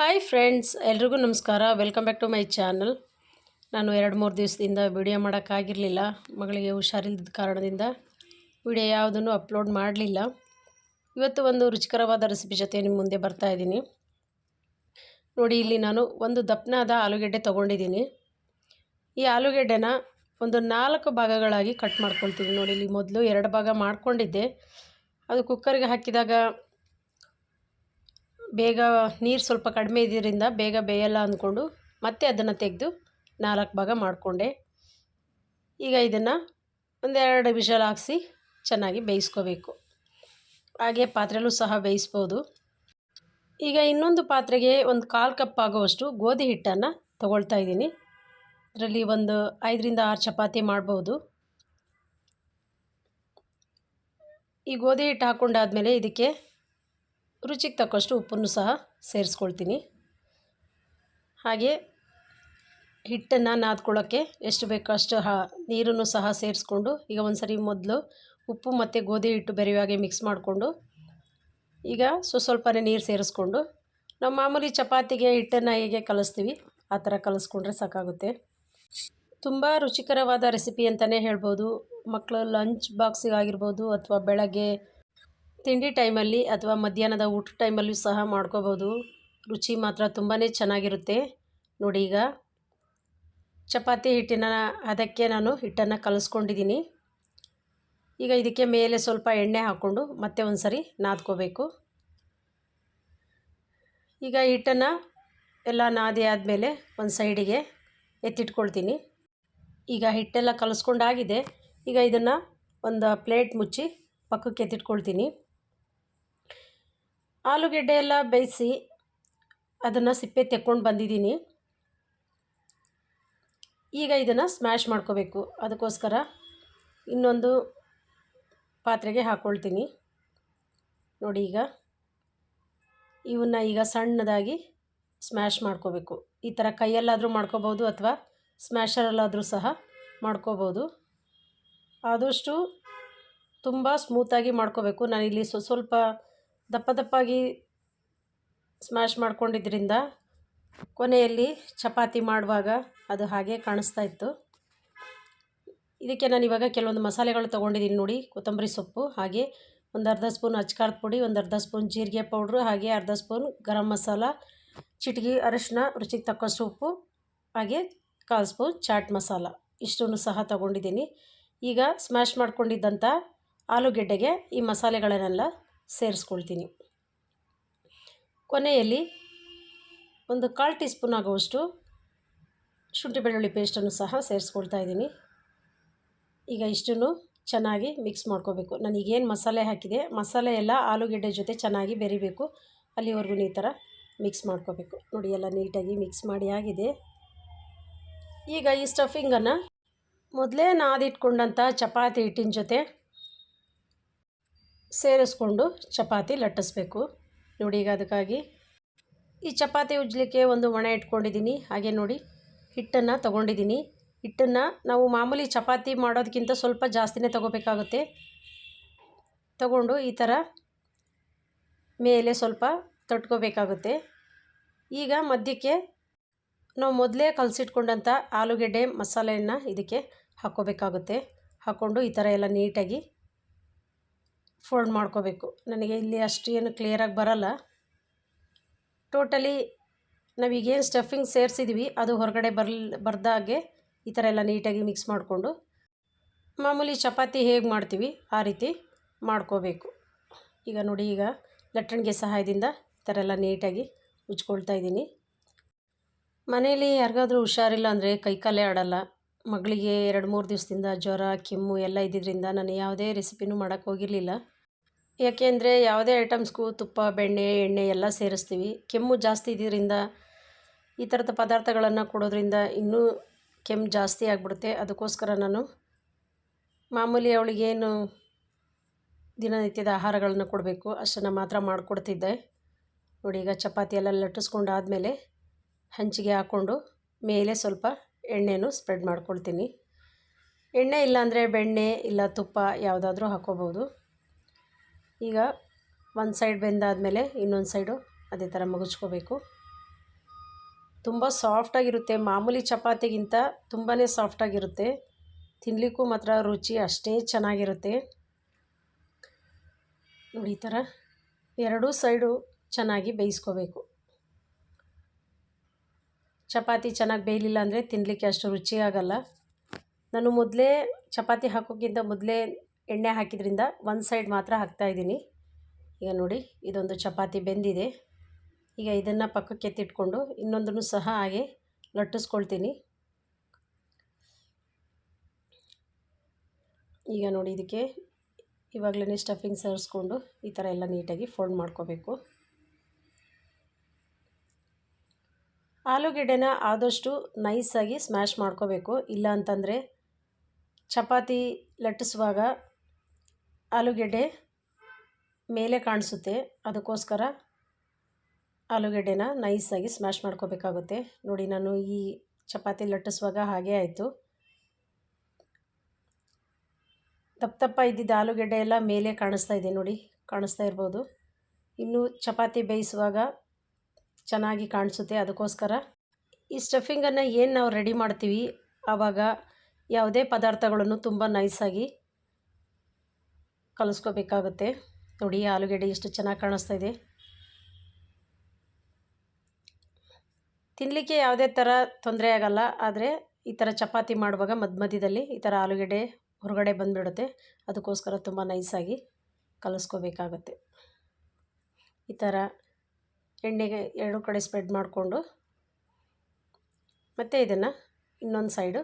Hi friends ಎಲ್ರಿಗೂ ನಮಸ್ಕಾರ. Welcome back to my channel ನಾನು ಎರಡು ಮೂರು ದಿವಸದಿಂದ ವಿಡಿಯೋ ಮಾಡೋಕ್ಕಾಗಿರಲಿಲ್ಲ. ಮಗಳಿಗೆ ಹುಷಾರಿಲ್ಲದ ಕಾರಣದಿಂದ ವಿಡಿಯೋ ಯಾವುದನ್ನು ಅಪ್ಲೋಡ್ ಮಾಡಲಿಲ್ಲ. ಇವತ್ತು ಒಂದು ರುಚಿಕರವಾದ ರೆಸಿಪಿ ಜೊತೆ ನಿಮ್ಮ ಮುಂದೆ ಬರ್ತಾ ಇದ್ದೀನಿ. ನೋಡಿ, ಇಲ್ಲಿ ನಾನು ಒಂದು ದಪ್ಪನಾದ ಆಲೂಗೆಡ್ಡೆ ತೊಗೊಂಡಿದ್ದೀನಿ. ಈ ಆಲೂಗೆಡ್ಡೆನ ಒಂದು ನಾಲ್ಕು ಭಾಗಗಳಾಗಿ ಕಟ್ ಮಾಡ್ಕೊಳ್ತೀನಿ. ನೋಡಿ, ಇಲ್ಲಿ ಮೊದಲು ಎರಡು ಭಾಗ ಮಾಡ್ಕೊಂಡಿದ್ದೆ. ಅದು ಕುಕ್ಕರ್ಗೆ ಹಾಕಿದಾಗ ಬೇಗ ನೀರು ಸ್ವಲ್ಪ ಕಡಿಮೆ ಇದ್ದಿದ್ದರಿಂದ ಬೇಗ ಬೇಯಲ್ಲ ಅಂದ್ಕೊಂಡು ಮತ್ತೆ ಅದನ್ನು ತೆಗೆದು ನಾಲ್ಕು ಭಾಗ ಮಾಡಿಕೊಂಡೆ. ಈಗ ಇದನ್ನು ಒಂದೆರಡು ವಿಷಲ್ ಹಾಕ್ಸಿ ಚೆನ್ನಾಗಿ ಬೇಯಿಸ್ಕೋಬೇಕು. ಹಾಗೆ ಪಾತ್ರೆಲೂ ಸಹ ಬೇಯಿಸ್ಬೋದು. ಈಗ ಇನ್ನೊಂದು ಪಾತ್ರೆಗೆ ಒಂದು ಕಾಲು ಕಪ್ ಆಗುವಷ್ಟು ಗೋಧಿ ಹಿಟ್ಟನ್ನು ತೊಗೊಳ್ತಾ ಇದ್ದೀನಿ. ಅದರಲ್ಲಿ ಒಂದು ಐದರಿಂದ ಆರು ಚಪಾತಿ ಮಾಡ್ಬೋದು. ಈ ಗೋಧಿ ಹಿಟ್ಟು ಹಾಕ್ಕೊಂಡಾದಮೇಲೆ ಇದಕ್ಕೆ ರುಚಿಗೆ ತಕ್ಕಷ್ಟು ಉಪ್ಪನ್ನು ಸಹ ಸೇರಿಸ್ಕೊಳ್ತೀನಿ. ಹಾಗೆ ಹಿಟ್ಟನ್ನು ನಾದ್ಕೊಳ್ಳೋಕ್ಕೆ ಎಷ್ಟು ಬೇಕೋ ಅಷ್ಟು ಹಾ, ನೀರನ್ನು ಸಹ ಸೇರಿಸ್ಕೊಂಡು ಈಗ ಒಂದು ಸರಿ ಮೊದಲು ಉಪ್ಪು ಮತ್ತು ಗೋಧಿ ಹಿಟ್ಟು ಬೆರೆಯುವಾಗೆ ಮಿಕ್ಸ್ ಮಾಡಿಕೊಂಡು ಈಗ ಸ್ವಸ್ವಲ್ಪನೇ ನೀರು ಸೇರಿಸ್ಕೊಂಡು ನಾವು ಮಾಮೂಲಿ ಚಪಾತಿಗೆ ಹಿಟ್ಟನ್ನು ಹೇಗೆ ಕಲಿಸ್ತೀವಿ ಆ ಥರ ಕಲಿಸ್ಕೊಂಡ್ರೆ ಸಾಕಾಗುತ್ತೆ. ತುಂಬ ರುಚಿಕರವಾದ ರೆಸಿಪಿ ಅಂತಲೇ ಹೇಳ್ಬೋದು. ಮಕ್ಕಳು ಲಂಚ್ ಬಾಕ್ಸಿಗಾಗಿರ್ಬೋದು ಅಥವಾ ಬೆಳಗ್ಗೆ ತಿಂಡಿ ಟೈಮಲ್ಲಿ ಅಥವಾ ಮಧ್ಯಾಹ್ನದ ಊಟ ಟೈಮಲ್ಲೂ ಸಹ ಮಾಡ್ಕೋಬೋದು. ರುಚಿ ಮಾತ್ರ ತುಂಬಾ ಚೆನ್ನಾಗಿರುತ್ತೆ. ನೋಡಿ ಈಗ ಚಪಾತಿ ಹಿಟ್ಟಿನ, ಅದಕ್ಕೆ ನಾನು ಹಿಟ್ಟನ್ನು ಕಲಿಸ್ಕೊಂಡಿದ್ದೀನಿ. ಈಗ ಇದಕ್ಕೆ ಮೇಲೆ ಸ್ವಲ್ಪ ಎಣ್ಣೆ ಹಾಕ್ಕೊಂಡು ಮತ್ತೆ ಒಂದು ಸರಿ ನಾದ್ಕೋಬೇಕು. ಈಗ ಹಿಟ್ಟನ್ನು ಎಲ್ಲ ನಾದಿ ಆದಮೇಲೆ ಒಂದು ಸೈಡಿಗೆ ಎತ್ತಿಟ್ಕೊಳ್ತೀನಿ. ಈಗ ಹಿಟ್ಟೆಲ್ಲ ಕಲಿಸ್ಕೊಂಡಾಗಿದೆ. ಈಗ ಇದನ್ನು ಒಂದು ಪ್ಲೇಟ್ ಮುಚ್ಚಿ ಪಕ್ಕಕ್ಕೆ ಎತ್ತಿಟ್ಕೊಳ್ತೀನಿ. ಆಲೂಗೆಡ್ಡೆ ಎಲ್ಲ ಬೇಯಿಸಿ ಅದನ್ನು ಸಿಪ್ಪೆ ತೆಕ್ಕೊಂಡು ಬಂದಿದ್ದೀನಿ. ಈಗ ಇದನ್ನು ಸ್ಮ್ಯಾಶ್ ಮಾಡ್ಕೋಬೇಕು. ಅದಕ್ಕೋಸ್ಕರ ಇನ್ನೊಂದು ಪಾತ್ರೆಗೆ ಹಾಕ್ಕೊಳ್ತೀನಿ ನೋಡಿ ಈಗ ಇವನ್ನ ಈಗ ಸಣ್ಣದಾಗಿ ಸ್ಮ್ಯಾಶ್ ಮಾಡ್ಕೋಬೇಕು. ಈ ಥರ ಕೈಯಲ್ಲಾದರೂ ಮಾಡ್ಕೋಬೋದು ಅಥವಾ ಸ್ಮ್ಯಾಶರಲ್ಲಾದರೂ ಸಹ ಮಾಡ್ಕೋಬೋದು. ಆದಷ್ಟು ತುಂಬ ಸ್ಮೂತಾಗಿ ಮಾಡ್ಕೋಬೇಕು. ನಾನಿಲ್ಲಿ ಸ್ವ ಸ್ವಲ್ಪ ದಪ್ಪ ದಪ್ಪಾಗಿ ಸ್ಮ್ಯಾಶ್ ಮಾಡ್ಕೊಂಡಿದ್ದರಿಂದ ಕೊನೆಯಲ್ಲಿ ಚಪಾತಿ ಮಾಡುವಾಗ ಅದು ಹಾಗೆ ಕಾಣಿಸ್ತಾ ಇತ್ತು. ಇದಕ್ಕೆ ನಾನು ಇವಾಗ ಕೆಲವೊಂದು ಮಸಾಲೆಗಳು ತೊಗೊಂಡಿದ್ದೀನಿ ನೋಡಿ, ಕೊತ್ತಂಬರಿ ಸೊಪ್ಪು, ಹಾಗೆ ಒಂದು ಅರ್ಧ ಸ್ಪೂನ್ ಅಚ್ಕಾರದ ಪುಡಿ, ಒಂದು ಅರ್ಧ ಸ್ಪೂನ್ ಜೀರಿಗೆ ಪೌಡ್ರು, ಹಾಗೆ ಅರ್ಧ ಸ್ಪೂನ್ ಗರಂ ಮಸಾಲ ಚಿಟಿಗೆ ಅರಿಶಿನ ರುಚಿಗೆ ತಕ್ಕಷ್ಟು ಉಪ್ಪು, ಹಾಗೆ ಕಾಲು ಸ್ಪೂನ್ ಚಾಟ್ ಮಸಾಲ ಇಷ್ಟನ್ನು ಸಹ ತೊಗೊಂಡಿದ್ದೀನಿ. ಈಗ ಸ್ಮ್ಯಾಶ್ ಮಾಡ್ಕೊಂಡಿದ್ದಂಥ ಆಲೂಗೆಡ್ಡೆಗೆ ಈ ಮಸಾಲೆಗಳನ್ನೆಲ್ಲ ಸೇರಿಸ್ಕೊಳ್ತೀನಿ. ಕೊನೆಯಲ್ಲಿ ಒಂದು ಕಾಲು ಟೀ ಸ್ಪೂನ್ ಆಗುವಷ್ಟು ಶುಂಠಿ ಬೆಳ್ಳುಳ್ಳಿ ಪೇಸ್ಟನ್ನು ಸಹ ಸೇರಿಸ್ಕೊಳ್ತಾ ಇದ್ದೀನಿ. ಈಗ ಇಷ್ಟನ್ನು ಚೆನ್ನಾಗಿ ಮಿಕ್ಸ್ ಮಾಡ್ಕೋಬೇಕು. ನಾನು ಈಗೇನು ಮಸಾಲೆ ಹಾಕಿದೆ, ಮಸಾಲೆ ಎಲ್ಲ ಆಲೂಗೆಡ್ಡೆ ಜೊತೆ ಚೆನ್ನಾಗಿ ಬೆರಿಬೇಕು. ಅಲ್ಲಿವರೆಗೂ ಈ ಥರ ಮಿಕ್ಸ್ ಮಾಡ್ಕೋಬೇಕು. ನೋಡಿ, ಎಲ್ಲ ನೀಟಾಗಿ ಮಿಕ್ಸ್ ಮಾಡಿ ಆಗಿದೆ. ಈಗ ಈ ಸ್ಟಫಿಂಗನ್ನು ಮೊದಲೇ ನಾದಿಟ್ಕೊಂಡಂಥ ಚಪಾತಿ ಹಿಟ್ಟಿನ ಜೊತೆ ಸೇರಿಸ್ಕೊಂಡು ಚಪಾತಿ ಲಟ್ಟಿಸ್ಬೇಕು. ನೋಡಿ ಈಗ ಅದಕ್ಕಾಗಿ ಈ ಚಪಾತಿ ಉಜ್ಜಲಿಕ್ಕೆ ಒಂದು ಒಣ ಇಟ್ಕೊಂಡಿದ್ದೀನಿ. ಹಾಗೆ ನೋಡಿ, ಹಿಟ್ಟನ್ನು ತೊಗೊಂಡಿದ್ದೀನಿ. ಹಿಟ್ಟನ್ನು ನಾವು ಮಾಮೂಲಿ ಚಪಾತಿ ಮಾಡೋದಕ್ಕಿಂತ ಸ್ವಲ್ಪ ಜಾಸ್ತಿನೇ ತೊಗೋಬೇಕಾಗುತ್ತೆ. ತಗೊಂಡು ಈ ಥರ ಮೇಲೆ ಸ್ವಲ್ಪ ತೊಟ್ಕೋಬೇಕಾಗುತ್ತೆ. ಈಗ ಮಧ್ಯಕ್ಕೆ ನಾವು ಮೊದಲೇ ಕಲಸಿಟ್ಕೊಂಡಂಥ ಆಲೂಗೆಡ್ಡೆ ಮಸಾಲೆಯನ್ನು ಇದಕ್ಕೆ ಹಾಕ್ಕೋಬೇಕಾಗುತ್ತೆ. ಹಾಕ್ಕೊಂಡು ಈ ಥರ ಎಲ್ಲ ನೀಟಾಗಿ ಫೋಲ್ಡ್ ಮಾಡ್ಕೋಬೇಕು. ನನಗೆ ಇಲ್ಲಿ ಅಷ್ಟು ಏನು ಕ್ಲಿಯರಾಗಿ ಬರಲ್ಲ. ಟೋಟಲಿ ನಾವೀಗೇನು ಸ್ಟಫಿಂಗ್ ಸೇರಿಸಿದ್ವಿ, ಅದು ಹೊರಗಡೆ ಬರ್ಲ್ ಬರ್ದಾಗೆ ಈ ಥರ ಎಲ್ಲ ನೀಟಾಗಿ ಮಿಕ್ಸ್ ಮಾಡಿಕೊಂಡು. ಮಾಮೂಲಿ ಚಪಾತಿ ಹೇಗೆ ಮಾಡ್ತೀವಿ, ಆ ರೀತಿ ಮಾಡ್ಕೋಬೇಕು. ಈಗ ನೋಡಿ, ಈಗ ಲಟ್ಟಣಿಗೆ ಸಹಾಯದಿಂದ ಈ ಥರ ಎಲ್ಲ ನೀಟಾಗಿ ಉಜ್ಕೊಳ್ತಾ ಇದ್ದೀನಿ. ಮನೇಲಿ ಯಾರಿಗಾದ್ರೂ ಹುಷಾರಿಲ್ಲ ಅಂದರೆ ಕೈಕಾಲೇ ಆಡಲ್ಲ. ಮಗಳಿಗೆ ಎರಡು ಮೂರು ದಿವಸದಿಂದ ಜ್ವರ, ಕೆಮ್ಮು ಎಲ್ಲ ಇದ್ದಿದ್ದರಿಂದ ನಾನು ಯಾವುದೇ ರೆಸಿಪಿನೂ ಮಾಡೋಕ್ಕೆ ಹೋಗಿರಲಿಲ್ಲ. ಯಾಕೆಂದರೆ ಯಾವುದೇ ಐಟಮ್ಸ್ಗೂ ತುಪ್ಪ, ಬೆಣ್ಣೆ, ಎಣ್ಣೆ ಎಲ್ಲ ಸೇರಿಸ್ತೀವಿ. ಕೆಮ್ಮು ಜಾಸ್ತಿ ಇದ್ದಿದ್ದರಿಂದ ಈ ಥರದ ಪದಾರ್ಥಗಳನ್ನು ಕೊಡೋದ್ರಿಂದ ಇನ್ನೂ ಕೆಮ್ಮು ಜಾಸ್ತಿ ಆಗಿಬಿಡುತ್ತೆ. ಅದಕ್ಕೋಸ್ಕರ ನಾನು ಮಾಮೂಲಿ ಅವಳಿಗೇನು ದಿನನಿತ್ಯದ ಆಹಾರಗಳನ್ನು ಕೊಡಬೇಕು, ಅಷ್ಟನ್ನು ಮಾತ್ರ ಮಾಡಿಕೊಡ್ತಿದ್ದೆ. ನೋಡಿ ಈಗ ಚಪಾತಿ ಎಲ್ಲ ಲಟ್ಟಿಸ್ಕೊಂಡಾದಮೇಲೆ ಹಂಚಿಗೆ ಹಾಕ್ಕೊಂಡು ಮೇಲೆ ಸ್ವಲ್ಪ ಎಣ್ಣೆನೂ ಸ್ಪ್ರೆಡ್ ಮಾಡ್ಕೊಳ್ತೀನಿ. ಎಣ್ಣೆ ಇಲ್ಲಾಂದರೆ ಬೆಣ್ಣೆ ಇಲ್ಲ ತುಪ್ಪ ಯಾವುದಾದ್ರೂ ಹಾಕ್ಕೋಬೋದು. ಈಗ ಒಂದು ಸೈಡ್ ಬೆಂದಾದಮೇಲೆ ಇನ್ನೊಂದು ಸೈಡು ಅದೇ ಥರ ಮುಗಿಸ್ಕೋಬೇಕು ತುಂಬ ಸಾಫ್ಟಾಗಿರುತ್ತೆ ಮಾಮೂಲಿ ಚಪಾತಿಗಿಂತ ತುಂಬಾ ಸಾಫ್ಟಾಗಿರುತ್ತೆ ತಿನ್ನಲಿಕ್ಕೂ ಮಾತ್ರ ರುಚಿ ಅಷ್ಟೇ ಚೆನ್ನಾಗಿರುತ್ತೆ. ನೋಡಿ ಈ ಥರ ಎರಡೂ ಸೈಡು ಚೆನ್ನಾಗಿ ಬೇಯಿಸ್ಕೋಬೇಕು. ಚಪಾತಿ ಚೆನ್ನಾಗಿ ಬೇಯಲಿಲ್ಲ ಅಂದರೆ ತಿನ್ನಲಿಕ್ಕೆ ಅಷ್ಟು ರುಚಿಯಾಗಲ್ಲ. ನಾನು ಮೊದಲೇ ಚಪಾತಿ ಹಾಕೋಕ್ಕಿಂತ ಮೊದಲೇ ಎಣ್ಣೆ ಹಾಕಿದ್ರಿಂದ ಒಂದು ಸೈಡ್ ಮಾತ್ರ ಹಾಕ್ತಾಯಿದ್ದೀನಿ ಈಗ ನೋಡಿ, ಇದೊಂದು ಚಪಾತಿ ಬೆಂದಿದೆ. ಈಗ ಇದನ್ನು ಪಕ್ಕಕ್ಕೆ ಎತ್ತಿಟ್ಕೊಂಡು ಇನ್ನೊಂದನ್ನು ಸಹ ಹಾಗೆ ಲಟ್ಟಿಸ್ಕೊಳ್ತೀನಿ. ಈಗ ನೋಡಿ, ಇದಕ್ಕೆ ಇವಾಗಲೇ ಸ್ಟಫಿಂಗ್ ಸೇರಿಸ್ಕೊಂಡು ಈ ಥರ ಎಲ್ಲ ನೀಟಾಗಿ ಫೋಲ್ಡ್ ಮಾಡ್ಕೋಬೇಕು. ಆಲೂಗೆಡ್ಡೆನ ಆದಷ್ಟು ನೈಸಾಗಿ ಸ್ಮ್ಯಾಶ್ ಮಾಡ್ಕೋಬೇಕು. ಇಲ್ಲ ಅಂತಂದರೆ ಚಪಾತಿ ಲಟ್ಟಿಸುವಾಗ ಆಲೂಗೆಡ್ಡೆ ಮೇಲೆ ಕಾಣಿಸುತ್ತೆ. ಅದಕ್ಕೋಸ್ಕರ ಆಲೂಗೆಡ್ಡೆನ ನೈಸಾಗಿ ಸ್ಮ್ಯಾಶ್ ಮಾಡ್ಕೋಬೇಕಾಗುತ್ತೆ. ನೋಡಿ, ನಾನು ಈ ಚಪಾತಿ ಲಟ್ಟಿಸುವಾಗ ಹಾಗೇ ಆಯಿತು. ದಪ್ಪ ದಪ್ಪ ಇದ್ದಿದ್ದ ಆಲೂಗೆಡ್ಡೆ ಎಲ್ಲ ಮೇಲೆ ಕಾಣಿಸ್ತಾ ಇದೆ ನೋಡಿ, ಕಾಣಿಸ್ತಾ ಇರ್ಬೋದು. ಇನ್ನು ಚಪಾತಿ ಬೇಯಿಸುವಾಗ ಚೆನ್ನಾಗಿ ಕಾಣಿಸುತ್ತೆ ಅದಕ್ಕೋಸ್ಕರ. ಈ ಸ್ಟಫಿಂಗನ್ನು ಏನು ನಾವು ರೆಡಿ ಮಾಡ್ತೀವಿ? ಆವಾಗ ಯಾವುದೇ ಪದಾರ್ಥಗಳನ್ನು ತುಂಬ ನೈಸಾಗಿ ಕಲಿಸ್ಕೋಬೇಕಾಗುತ್ತೆ. ನೋಡಿ ಆಲೂಗೆಡ್ಡೆ ಎಷ್ಟು ಚೆನ್ನಾಗಿ ಕಾಣಿಸ್ತಾ ಇದೆ. ತಿನ್ನಲಿಕ್ಕೆ ಯಾವುದೇ ಥರ ತೊಂದರೆ ಆಗಲ್ಲ, ಆದರೆ ಈ ಥರ ಚಪಾತಿ ಮಾಡುವಾಗ ಮಧ್ಯ ಮಧ್ಯದಲ್ಲಿ ಈ ಥರ ಆಲೂಗೆಡ್ಡೆ ಹೊರಗಡೆ ಬಂದುಬಿಡುತ್ತೆ. ಅದಕ್ಕೋಸ್ಕರ ತುಂಬ ನೈಸಾಗಿ ಕಲಿಸ್ಕೋಬೇಕಾಗತ್ತೆ. ಈ ಥರ ಎಣ್ಣೆಗೆ ಎರಡು ಕಡೆ ಸ್ಪ್ರೆಡ್ ಮಾಡಿಕೊಂಡು, ಮತ್ತು ಇದನ್ನು ಇನ್ನೊಂದು ಸೈಡು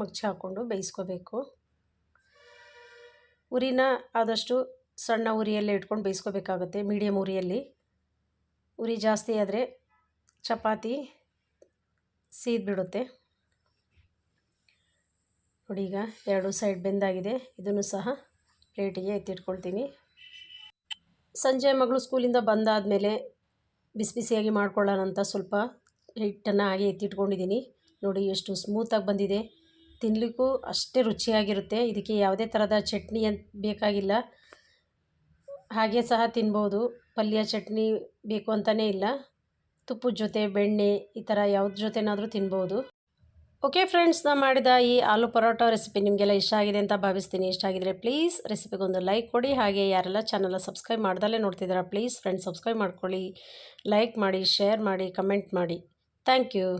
ಮಗ್ಚಿ ಹಾಕ್ಕೊಂಡು ಬೇಯಿಸ್ಕೋಬೇಕು. ಉರಿನ ಆದಷ್ಟು ಸಣ್ಣ ಉರಿಯಲ್ಲೇ ಇಟ್ಕೊಂಡು ಬೇಯಿಸ್ಕೋಬೇಕಾಗುತ್ತೆ ಮೀಡಿಯಮ್ ಉರಿಯಲ್ಲಿ. ಉರಿ ಜಾಸ್ತಿ ಆದರೆ ಚಪಾತಿ ಸೀದ್ಬಿಡುತ್ತೆ. ನೋಡಿ ಈಗ ಎರಡು ಸೈಡ್ ಬೆಂದಾಗಿದೆ, ಇದನ್ನು ಸಹ ಪ್ಲೇಟಿಗೆ ಎತ್ತಿಟ್ಕೊಳ್ತೀನಿ. ಸಂಜೆ ಮಗಳು ಸ್ಕೂಲಿಂದ ಬಂದಾದಮೇಲೆ ಬಿಸಿ ಬಿಸಿಯಾಗಿ ಮಾಡ್ಕೊಳ್ಳೋಣ ಅಂತ ಸ್ವಲ್ಪ ಹಿಟ್ಟನ್ನು ಹಾಗೆ ಎತ್ತಿಟ್ಕೊಂಡಿದ್ದೀನಿ. ನೋಡಿ ಎಷ್ಟು ಸ್ಮೂತಾಗಿ ಬಂದಿದೆ. ತಿನ್ನಲಿಕ್ಕೂ ಅಷ್ಟೇ ರುಚಿಯಾಗಿರುತ್ತೆ. ಇದಕ್ಕೆ ಯಾವುದೇ ಥರದ ಚಟ್ನಿ ಅಂತ ಬೇಕಾಗಿಲ್ಲ. ಹಾಗೆ ಸಹ ತಿನ್ಬೋದು. ಪಲ್ಯ, ಚಟ್ನಿ ಬೇಕು ಅಂತಲೇ ಇಲ್ಲ. ತುಪ್ಪದ ಜೊತೆ, ಬೆಣ್ಣೆ ಈ ಥರ ಯಾವ್ದ್ರ ಜೊತೆನಾದರೂ ತಿನ್ಬೋದು. ಓಕೆ ಫ್ರೆಂಡ್ಸ್ ನಾನು ಮಾಡಿದ ಈ ಆಲೂ ಪರೋಟ ರೆಸಿಪಿ ನಿಮಗೆಲ್ಲ ಇಷ್ಟ ಆಗಿದೆ ಅಂತ ಭಾವಿಸ್ತೀನಿ. ಇಷ್ಟ ಆಗಿದ್ರೆ ಪ್ಲೀಸ್ ರೆಸಿಪಿಗೊಂದು ಲೈಕ್ ಕೊಡಿ. ಹಾಗೆ ಯಾರೆಲ್ಲ ಚಾನಲ್ನ ಸಬ್ಸ್ಕ್ರೈಬ್ ಮಾಡ್ದಲ್ಲೇ ನೋಡ್ತಿದ್ದೀರಾ ಪ್ಲೀಸ್ ಫ್ರೆಂಡ್ಸ್ ಸಬ್ಸ್ಕ್ರೈಬ್ ಮಾಡ್ಕೊಳ್ಳಿ. ಲೈಕ್ ಮಾಡಿ ಶೇರ್ ಮಾಡಿ ಕಮೆಂಟ್ ಮಾಡಿ. Thank you